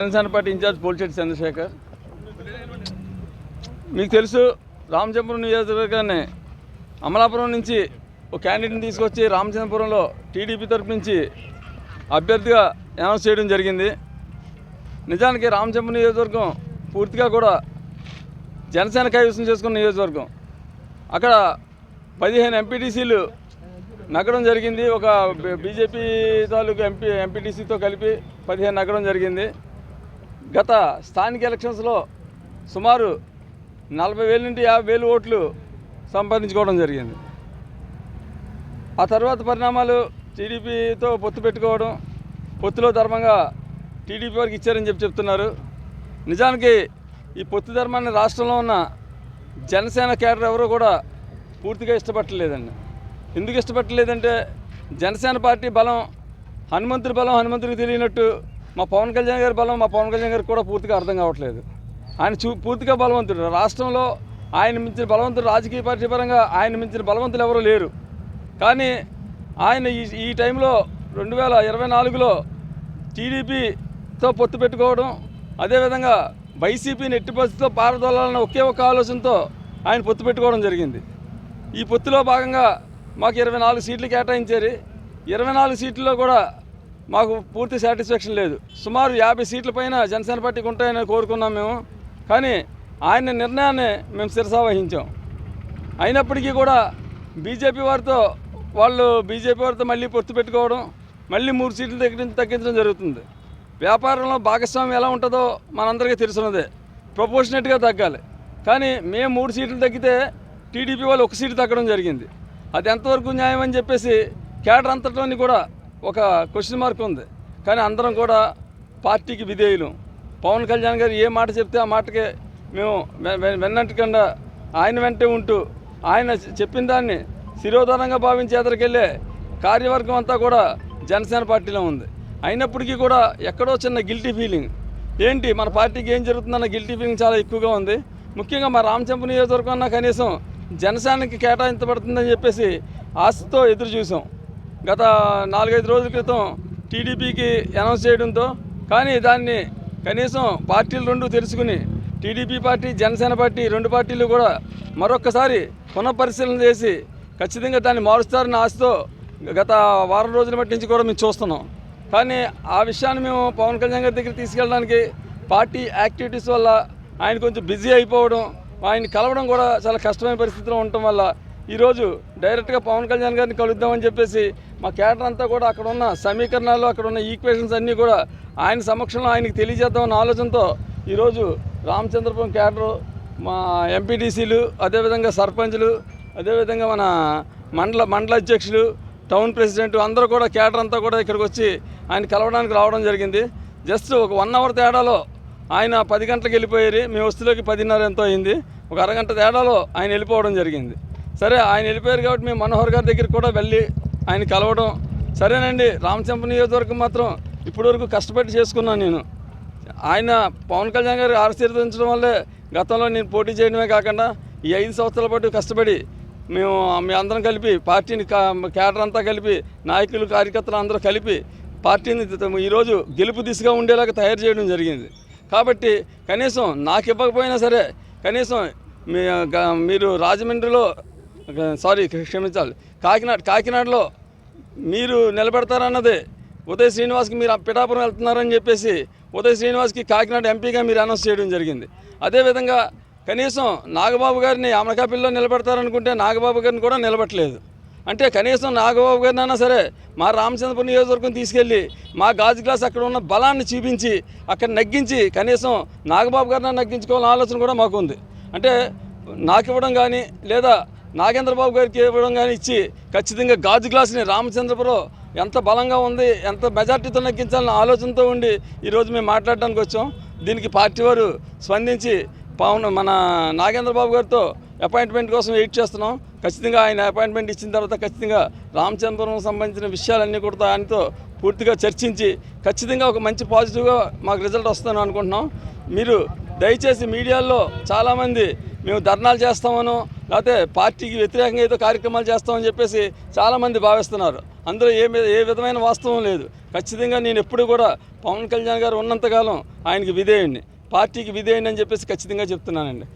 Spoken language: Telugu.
Janasena party incharge పోల్చేటి Chandrasekhar. మీకు తెలుసు రామచంద్రపురం నియోజకవర్గాన్ని అమలాపురం నుంచి ఒక క్యాండిడేట్ని తీసుకొచ్చి రామచంద్రపురంలో టీడీపీ తరపు నుంచి అభ్యర్థిగా అనౌన్స్ చేయడం జరిగింది. నిజానికి రామచంద్రపురం నియోజకవర్గం పూర్తిగా కూడా జనసేన కైవసం చేసుకున్న నియోజకవర్గం. అక్కడ పదిహేను ఎంపీటీసీలు నగ్గడం జరిగింది. ఒక బీజేపీ తాలూకు ఎంపీ ఎంపీటీసీతో కలిపి పదిహేను నగ్గడం జరిగింది. గత స్థానిక ఎలక్షన్స్లో సుమారు నలభై వేల నుండి యాభై వేలు ఓట్లు సంపాదించుకోవడం జరిగింది. ఆ తర్వాత పరిణామాలు టీడీపీతో పొత్తు పెట్టుకోవడం పొత్తులో ధర్మంగా టీడీపీ వారికి ఇచ్చారని చెప్పి చెప్తున్నారు. నిజానికి ఈ పొత్తు ధర్మాన్ని రాష్ట్రంలో ఉన్న జనసేన క్యాడర్ ఎవరు కూడా పూర్తిగా ఇష్టపట్టలేదండి. ఎందుకు ఇష్టపట్టలేదంటే జనసేన పార్టీ బలం హనుమంతుడి బలం హనుమంతుడికి తెలియనట్టు మా పవన్ కళ్యాణ్ గారి బలం మా పవన్ కళ్యాణ్ గారికి కూడా పూర్తిగా అర్థం కావట్లేదు. ఆయన చూ పూర్తిగా బలవంతుడు. రాష్ట్రంలో ఆయన మించిన బలవంతుడు రాజకీయ పార్టీ పరంగా ఆయన మించిన బలవంతులు ఎవరూ లేరు. కానీ ఆయన ఈ ఈ టైంలో రెండు వేల ఇరవై నాలుగులో టీడీపీతో పొత్తు పెట్టుకోవడం అదేవిధంగా వైసీపీని ఎట్టి పరిస్థితిలో పారదోలాలన్న ఒకే ఒక ఆలోచనతో ఆయన పొత్తు పెట్టుకోవడం జరిగింది. ఈ పొత్తులో భాగంగా మాకు ఇరవై నాలుగు సీట్లు కేటాయించారు. ఇరవై నాలుగు సీట్లలో కూడా మాకు పూర్తి సాటిస్ఫాక్షన్ లేదు. సుమారు యాభై సీట్ల పైన జనసేన పార్టీకి ఉంటాయని కోరుకున్నాం మేము. కానీ ఆయన నిర్ణయాన్ని మేము శిరసావహించాం. అయినప్పటికీ కూడా బీజేపీ వారితో వాళ్ళు బీజేపీ వారితో మళ్ళీ పొత్తు పెట్టుకోవడం మళ్ళీ మూడు సీట్లు తగ్గించడం తగ్గించడం జరుగుతుంది. వ్యాపారంలో భాగస్వామ్యం ఎలా ఉంటుందో మనందరికీ తెలుసున్నదే. ప్రపోర్షనేట్గా తగ్గాలి. కానీ మేము మూడు సీట్లు తగ్గితే టీడీపీ వాళ్ళు ఒక సీటు తగ్గడం జరిగింది. అది ఎంతవరకు న్యాయం అని చెప్పేసి కేడర్ అంతటిలోని కూడా ఒక క్వశ్చన్ మార్క్ ఉంది. కానీ అందరం కూడా పార్టీకి విధేయులు. పవన్ కళ్యాణ్ గారు ఏ మాట చెప్తే ఆ మాటకే మేము వె- వెన్నట్టుకుండా ఆయన వెంటే ఉంటూ ఆయన చెప్పిన దాన్ని శిరోధారంగా భావించి ఎదరికెళ్ళే కార్యవర్గం అంతా కూడా జనసేన పార్టీలో ఉంది. అయినప్పటికీ కూడా ఎక్కడో చిన్న గిల్టీ ఫీలింగ్ ఏంటి? మన పార్టీకి ఏం జరుగుతుందన్న గిల్టీ ఫీలింగ్ చాలా ఎక్కువగా ఉంది. ముఖ్యంగా మా రామచంపు నియోజకవర్గం అన్న కనీసం జనసేనకి కేటాయించబడుతుందని చెప్పేసి ఆశతో ఎదురు చూసాం. గత నాలుగైదు రోజుల క్రితం టీడీపీకి అనౌన్స్ చేయడంతో కానీ దాన్ని కనీసం పార్టీలు రెండు తెలుసుకుని టీడీపీ పార్టీ జనసేన పార్టీ రెండు పార్టీలు కూడా మరొక్కసారి పునఃపరిశీలన చేసి ఖచ్చితంగా దాన్ని మారుస్తారన్న ఆశతో గత వారం రోజుల మట్టి నుంచి కూడా మేము చూస్తున్నాం. కానీ ఆ విషయాన్ని మేము పవన్ కళ్యాణ్ గారి దగ్గర తీసుకెళ్ళడానికి పార్టీ యాక్టివిటీస్ వల్ల ఆయన కొంచెం బిజీ అయిపోవడం ఆయన కలవడం కూడా చాలా కష్టమైన పరిస్థితిలో ఉండటం వల్ల ఈరోజు డైరెక్ట్గా పవన్ కళ్యాణ్ గారిని కలుద్దామని చెప్పేసి మా కేటర్ అంతా కూడా అక్కడ ఉన్న సమీకరణాలు అక్కడ ఉన్న ఈక్వేషన్స్ అన్నీ కూడా ఆయన సమక్షంలో ఆయనకి తెలియజేద్దామన్న ఆలోచనతో ఈరోజు రామచంద్రపురం క్యాడరు మా ఎంపీటీసీలు అదేవిధంగా సర్పంచ్లు అదేవిధంగా మన మండల మండల అధ్యక్షులు టౌన్ ప్రెసిడెంట్ అందరూ కూడా క్యాడర్ అంతా కూడా ఇక్కడికి వచ్చి ఆయన కలవడానికి రావడం జరిగింది. జస్ట్ ఒక వన్ అవర్ తేడాలో ఆయన పది గంటలకు వెళ్ళిపోయారు. మీ వస్తులోకి పదిన్నర ఎంతో అయింది. ఒక అరగంట తేడాలో ఆయన వెళ్ళిపోవడం జరిగింది. సరే ఆయన వెళ్ళిపోయారు కాబట్టి మేము మనోహర్ గారి దగ్గరికి కూడా వెళ్ళి ఆయన కలవడం. సరేనండి రామచంప నియోజకవర్గం మాత్రం ఇప్పటివరకు కష్టపడి చేసుకున్నాను నేను. ఆయన పవన్ కళ్యాణ్ గారు ఆశీర్వదించడం వల్లే గతంలో నేను పోటీ చేయడమే కాకుండా ఈ ఐదు సంవత్సరాల పాటు కష్టపడి మేము మీ అందరం కలిపి పార్టీని కా- కేడర్ అంతా కలిపి నాయకులు కార్యకర్తలు అందరూ కలిపి పార్టీని ఈరోజు గెలుపు దిశగా ఉండేలాగా తయారు చేయడం జరిగింది. కాబట్టి కనీసం నాకు ఇవ్వకపోయినా సరే కనీసం మీ మీరు రాజమండ్రిలో సారీ క్షమించాలి కాకినాడ కాకినాడలో మీరు నిలబెడతారన్నదే. ఉదయ్ శ్రీనివాస్కి మీరు పిఠాపురం వెళ్తున్నారని చెప్పేసి ఉదయ్ శ్రీనివాస్కి కాకినాడ ఎంపీగా మీరు అనౌన్స్ చేయడం జరిగింది. అదేవిధంగా కనీసం నాగబాబు గారిని అమలకాపిల్లో నిలబెడతారనుకుంటే నాగబాబు గారిని కూడా నిలబట్టలేదు. అంటే కనీసం నాగబాబు గారిని అయినా సరే మా రామచంద్రపురం నియోజకవర్గం తీసుకెళ్ళి మా గాజు గ్లాస్ అక్కడ ఉన్న బలాన్ని చూపించి అక్కడ నగ్గించి కనీసం నాగబాబు గారిని నగ్గించుకోవాలని ఆలోచన కూడా మాకు ఉంది అంటే నాకు ఇవ్వడం కానీ లేదా నాగేంద్రబాబు గారికి ఇవ్వడం కానీ ఇచ్చి ఖచ్చితంగా గాజు గ్లాసుని రామచంద్రపురం ఎంత బలంగా ఉంది ఎంత మెజార్టీతో నగ్గించాలన్న ఆలోచనతో ఉండి ఈరోజు మేము మాట్లాడడానికి వచ్చాం. దీనికి పార్టీ వారు స్పందించి పవన్ మన నాగేంద్రబాబు గారితో అపాయింట్మెంట్ కోసం వెయిట్ చేస్తున్నాం. ఖచ్చితంగా ఆయన అపాయింట్మెంట్ ఇచ్చిన తర్వాత ఖచ్చితంగా రామచంద్రపురం సంబంధించిన విషయాలన్నీ కూడా ఆయనతో పూర్తిగా చర్చించి ఖచ్చితంగా ఒక మంచి పాజిటివ్గా మాకు రిజల్ట్ వస్తుందని అనుకుంటున్నాం. మీరు దయచేసి మీడియాలో చాలామంది మేము ధర్నాలు చేస్తామను లేకపోతే పార్టీకి వ్యతిరేకంగా ఏదో కార్యక్రమాలు చేస్తామని చెప్పేసి చాలామంది భావిస్తున్నారు. అందులో ఏ ఏ విధమైన వాస్తవం లేదు. ఖచ్చితంగా నేను ఎప్పుడు కూడా పవన్ కళ్యాణ్ గారు ఉన్నంతకాలం ఆయనకి విధేయుణ్ణి. పార్టీకి విధేయుణ్ణి అని చెప్పేసి ఖచ్చితంగా చెప్తున్నానండి.